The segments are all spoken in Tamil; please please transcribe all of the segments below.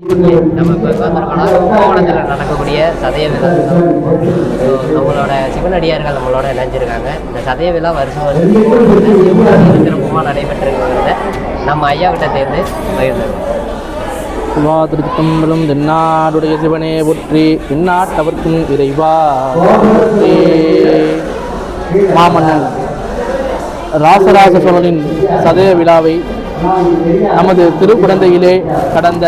நம்ம இப்போ நடக்கக்கூடிய சதய விழா ஸோ நம்மளோட சிவனடியார்கள் நம்மளோட இணைஞ்சிருக்காங்க. இந்த சதய விழா வருஷம் வருஷம் சிறப்புமாக நடைபெற்றிருக்கிறத நம்ம ஐயா கிட்ட தேர்ந்து பகிர்ந்தோம் வா திருச்சித்தம்பலம் தென்னாடுடைய சிவனே போற்றி எந்நாட்டவர்க்கும் இறைவா. மாமன்னன். ராசராச சோழனின் சதய விழாவை நமது திருக்குடந்தையிலே கடந்த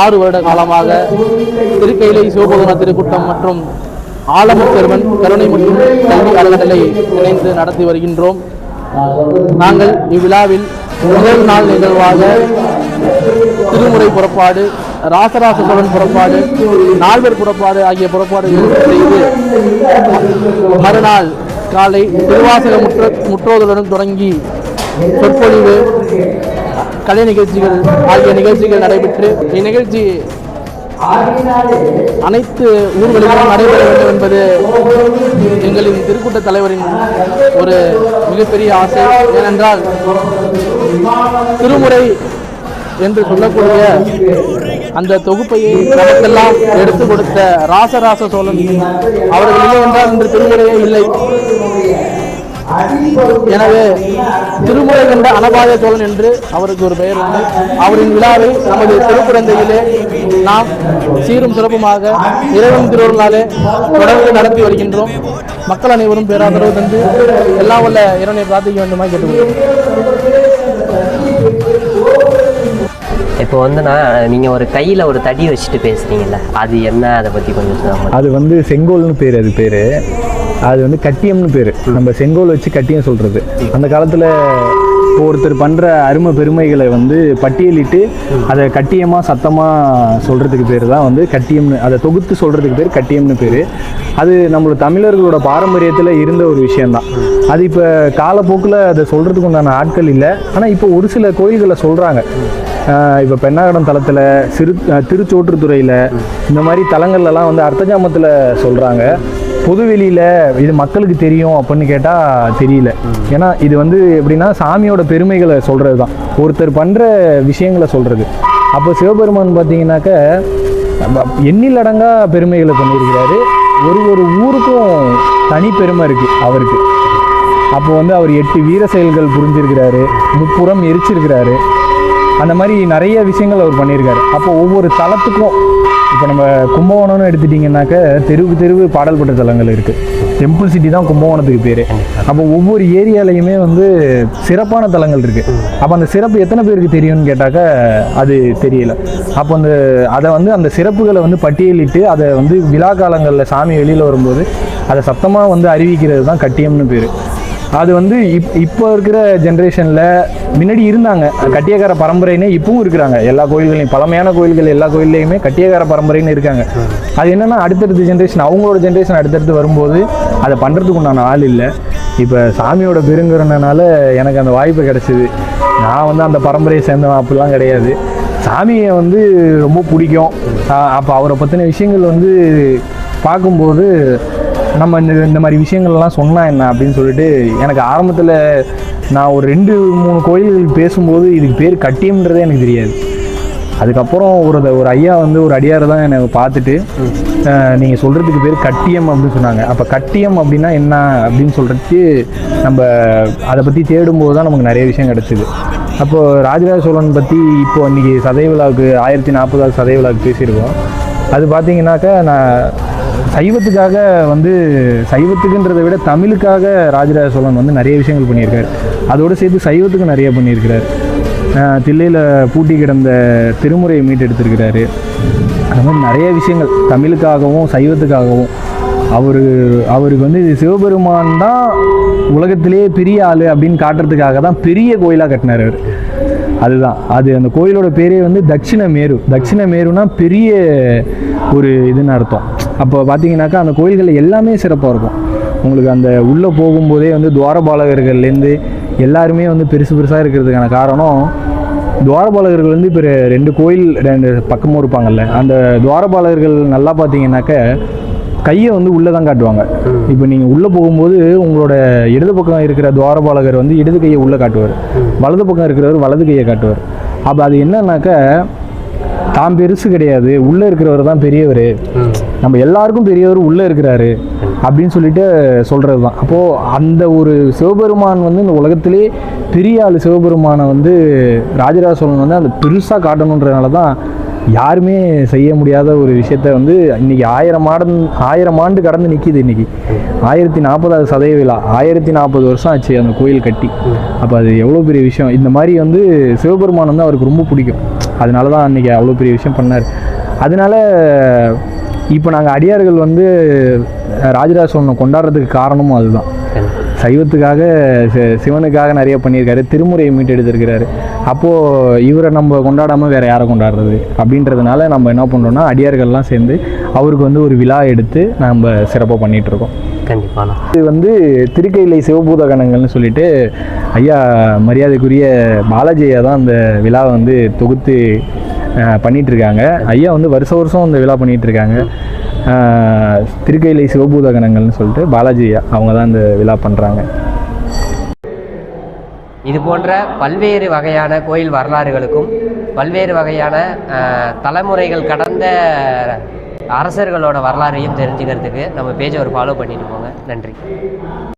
ஆறு வருட காலமாக திருக்கையிலை சிவபோதன திருக்கூட்டம் மற்றும் ஆலமுத்தெருவன் கருணை மற்றும் கல்வி அறநிலை இணைந்து நடத்தி வருகின்றோம். நாங்கள் இவ்விழாவில் முதல் நாள் நிகழ்வாக திருமுறை புறப்பாடு ராசராச சோழன் புறப்பாடு நால்வர் புறப்பாடு ஆகிய புறப்பாடுகள் செய்து மறுநாள் காலை திருவாசக முற்ற முற்றோதலுடன் தொடங்கி சொற்பொழிவு கலை நிகழ்ச்சிகள் ஆகிய நிகழ்ச்சிகள் நடைபெற்று இந்நிகழ்ச்சி அனைத்து ஊர்களிலும் நடைபெற வேண்டும் என்பது எங்களின் திருக்கூட்ட தலைவரின் ஒரு மிகப்பெரிய ஆசை. ஏனென்றால் திருமுறை என்று சொல்லக்கூடிய அந்த தொகுப்பையை நமக்கெல்லாம் எடுத்து கொடுத்த ராசராச சோழன் அவர்கள் இல்லை என்றால் இன்று திருமுறையே இல்லை. எனவே திருமுறை கண்ட அனபாய சோழன் என்று அவருக்கு ஒரு பெயர் உண்டு. அவரின் விழாவை நமது திருக்குழந்தையிலே நாம் சீரும் சிறப்புமாக இறைவன் திருவருளாலே தொடர்ந்து நடத்தி வருகின்றோம். மக்கள் அனைவரும் பேராதரவு தந்து எல்லாம் வல்ல இறைவனை பிரார்த்திக்க வேண்டுமா கேட்டுக்கொள்கிறேன் இப்போ வந்துண்ணா நீங்கள் ஒரு கையில் ஒரு தடி வச்சுட்டு பேசுறீங்கல்ல அது என்ன? அதை பற்றி கொஞ்சம் சொல்லுங்க. அது வந்து செங்கோல்னு பேர் அது பேர். அது வந்து கட்டியம்னு பேர். நம்ம செங்கோல் வச்சு கட்டியம் சொல்கிறது அந்த காலத்தில் ஒருத்தர் பண்ணுற அருமை பெருமைகளை வந்து பட்டியலிட்டு அதை கட்டியமாக சத்தமாக சொல்கிறதுக்கு பேர் தான் வந்து கட்டியம்னு அதை தொகுத்து சொல்கிறதுக்கு பேர் கட்டியம்னு பேர். அது நம்மளோட தமிழர்களோட பாரம்பரியத்தில் இருந்த ஒரு விஷயம்தான். அது இப்போ காலப்போக்கில் அதை சொல்கிறதுக்கு உண்டான ஆட்கள் இல்லை. ஆனால் இப்போ ஒரு சில கோயில்களை சொல்கிறாங்க இப்போ பெண்ணாகடம் தளத்தில் சிறு திருச்சோற்றுத்துறையில் இந்த மாதிரி தலங்கள்லாம் வந்து அர்த்தஜாமத்தில் சொல்கிறாங்க பொதுவெளியில் இது மக்களுக்கு தெரியும் அப்படின்னு கேட்டால் தெரியல. ஏன்னா இது வந்து எப்படின்னா சாமியோட பெருமைகளை சொல்கிறது தான் ஒருத்தர் பண்ணுற விஷயங்களை சொல்கிறது அப்போ சிவபெருமான் பார்த்தீங்கன்னாக்க எண்ணிலடங்கா பெருமைகளை பண்ணியிருக்கிறாரு. ஒரு ஒரு ஊருக்கும் தனி பெருமை இருக்குது அவருக்கு. அப்போ வந்து அவர் எட்டு வீர செயல்கள் புரிஞ்சிருக்கிறாரு. முப்புறம் எரிச்சிருக்கிறாரு. அந்த மாதிரி நிறைய விஷயங்கள் அவர் பண்ணியிருக்காரு. அப்போ ஒவ்வொரு தலத்துக்கும் இப்போ நம்ம கும்பகோணம்னு எடுத்துட்டிங்கன்னாக்க தெருவு தெருவு பாடல் தலங்கள் இருக்குது டெம்பிள் சிட்டி தான் கும்பகோணத்துக்கு பேர். அப்போ ஒவ்வொரு ஏரியாலையுமே வந்து சிறப்பான தலங்கள் இருக்குது அப்போ அந்த சிறப்பு எத்தனை பேருக்கு தெரியும்னு கேட்டாக்க அது தெரியல. அப்போ அந்த அதை வந்து அந்த சிறப்புகளை வந்து பட்டியலிட்டு அதை வந்து விழா காலங்களில் சாமி வெளியில் வரும்போது அதை சத்தமாக வந்து அறிவிக்கிறது தான் கட்டியம்னு பேர். அது வந்து இப் இப்போ இருக்கிற ஜென்ரேஷனில் முன்னாடி இருந்தாங்க. கட்டியக்கார பரம்பரைன்னு இப்பவும் இருக்கிறாங்க. எல்லா கோயில்களையும் பழமையான கோயில்கள் எல்லா கோயில்லையுமே கட்டியக்கார பரம்பரைன்னு இருக்காங்க. அது என்னென்னா அடுத்தடுத்த ஜென்ரேஷன் அவங்களோட ஜென்ரேஷன் அடுத்தடுத்து வரும்போது அதை பண்ணுறதுக்கு உண்டான ஆள் இல்லை. இப்போ சாமியோட பெருங்கிறனால எனக்கு அந்த வாய்ப்பு கிடச்சிது. நான் வந்து அந்த பரம்பரையை சேர்ந்தவன் அப்படிலாம் கிடையாது. சாமியை வந்து ரொம்ப பிடிக்கும். அப்போ அவரை பற்றின விஷயங்கள் வந்து பார்க்கும்போது நம்ம இந்த இந்த மாதிரி விஷயங்கள்லாம் சொன்னா என்ன அப்படின்னு சொல்லிட்டு எனக்கு ஆரம்பத்தில் நான் ஒரு ரெண்டு மூணு கோயில்கள் பேசும்போது இதுக்கு பேர் கட்டியம்ன்றதே எனக்கு தெரியாது. அதுக்கப்புறம் ஒரு ஒரு ஐயா வந்து ஒரு அடியார் தான் என்னை பார்த்துட்டு நீங்கள் சொல்கிறதுக்கு பேர் கட்டியம் அப்படின்னு சொன்னாங்க. அப்போ கட்டியம் அப்படின்னா என்ன அப்படின்னு சொல்கிறதுக்கு நம்ம அதை பற்றி தேடும்போது தான் நமக்கு நிறைய விஷயம் கிடச்சிது. அப்போது ராஜராஜ சோழன் பற்றி இப்போ இன்றைக்கி சதய விழாவுக்கு ஆயிரத்தி நாற்பதாவது சதய விழாவுக்கு பேசியிருக்கோம். அது பார்த்தீங்கன்னாக்கா நான் சைவத்துக்காக வந்து சைவத்துக்குன்றதை விட தமிழுக்காக ராஜராஜ சோழன் வந்து நிறைய விஷயங்கள் பண்ணியிருக்கார். அதோடு சேர்த்து சைவத்துக்கு நிறைய பண்ணியிருக்கிறார். தில்லையில் பூட்டி கிடந்த திருமுறையை மீட்டெடுத்திருக்கிறாரு. அந்த மாதிரி நிறைய விஷயங்கள் தமிழுக்காகவும் சைவத்துக்காகவும். அவர் அவருக்கு வந்து சிவபெருமான் தான் உலகத்திலேயே பெரிய ஆள் அப்படின்னு காட்டுறதுக்காக தான் பெரிய கோயிலாக கட்டினார் அவர். அதுதான். அது அந்த கோயிலோட பேரே வந்து தட்சிண மேரு தட்சிண மேருனா பெரிய ஒரு இதுன்னு அர்த்தம். அப்போ பார்த்தீங்கன்னாக்கா அந்த கோயில்கள் எல்லாமே சிறப்பாக இருக்கும். உங்களுக்கு அந்த உள்ளே போகும்போதே வந்து துவாரபாலகர்கள்லேருந்து எல்லாருமே வந்து பெருசு பெருசாக இருக்கிறதுக்கான காரணம் துவாரபாலகர்கள் வந்து இப்போ ரெண்டு கோயில் ரெண்டு பக்கமும் இருப்பாங்கல்ல அந்த துவாரபாலகர்கள் நல்லா பார்த்தீங்கன்னாக்க கையை வந்து உள்ளே தான் காட்டுவாங்க. இப்போ நீங்கள் உள்ளே போகும்போது உங்களோட இடது பக்கம் இருக்கிற துவாரபாலகர் வந்து இடது கையை உள்ளே காட்டுவார். வலது பக்கம் இருக்கிறவர் வலது கையை காட்டுவார். அப்போ அது என்னன்னாக்க தான் பெருசு கிடையாது உள்ளே இருக்கிறவர் தான் பெரியவர். நம்ம எல்லாருக்கும் பெரியவர் உள்ளே இருக்கிறாரு அப்படின்னு சொல்லிட்டு சொல்கிறது தான். அப்போது அந்த ஒரு சிவபெருமான் வந்து இந்த உலகத்திலே பெரிய ஆள் சிவபெருமானை வந்து ராஜராஜ சோழன் வந்து அந்த பெருசாக காட்டணுன்றதுனால தான் யாருமே செய்ய முடியாத ஒரு விஷயத்த வந்து இன்னைக்கு ஆயிரம் ஆண்டு ஆயிரம் ஆண்டு கடந்து நிற்கிது இன்னைக்கு. ஆயிரத்தி நாற்பதாவது சதய விழா ஆயிரத்தி நாற்பது வருஷம் ஆச்சு அந்த கோயில் கட்டி. அப்போ அது எவ்வளோ பெரிய விஷயம். இந்த மாதிரி வந்து சிவபெருமான் வந்து அவருக்கு ரொம்ப பிடிக்கும். அதனால தான் அன்றைக்கி அவ்வளோ பெரிய விஷயம் பண்ணார். அதனால இப்போ நாங்கள் அடியார்கள் வந்து ராஜராஜ சோழனை கொண்டாடுறதுக்கு காரணமும் அதுதான். சைவத்துக்காக சி- சிவனுக்காக நிறைய பண்ணியிருக்காரு திருமுறையை மீட்டெடுத்திருக்கிறாரு அப்போது இவரை நம்ம கொண்டாடாமல் வேறு யாரை கொண்டாடுறது? அப்படின்றதுனால நம்ம என்ன பண்ணுறோம்னா அடியார்கள்லாம் சேர்ந்து அவருக்கு வந்து ஒரு விழா எடுத்து நம்ம சிறப்பாக பண்ணிகிட்டு இருக்கோம் கண்டிப்பாண்ணா இது வந்து திருக்கையிலை சிவபூத கணங்கள்னு சொல்லிட்டு ஐயா மரியாதைக்குரிய பாலாஜியா தான் அந்த விழாவை வந்து தொகுத்து பண்ணிகிட்டு இருக்காங்க ஐயா வந்து வருஷ வருஷம் அந்த விழா பண்ணிகிட்டு இருக்காங்க திருக்கையிலை சிவபூத கணங்கள்னு சொல்லிட்டு பாலாஜி ஐயா அவங்க தான் இந்த விழா பண்ணுறாங்க இது போன்ற பல்வேறு வகையான கோயில் வரலாறுகளுக்கும் பல்வேறு வகையான தலைமுறைகள் கடந்த அரசர்களோட வரலாறையும் தெரிஞ்சுக்கிறதுக்கு நம்ம பேஜை ஒரு ஃபாலோ பண்ணிட்டு போங்க. நன்றி.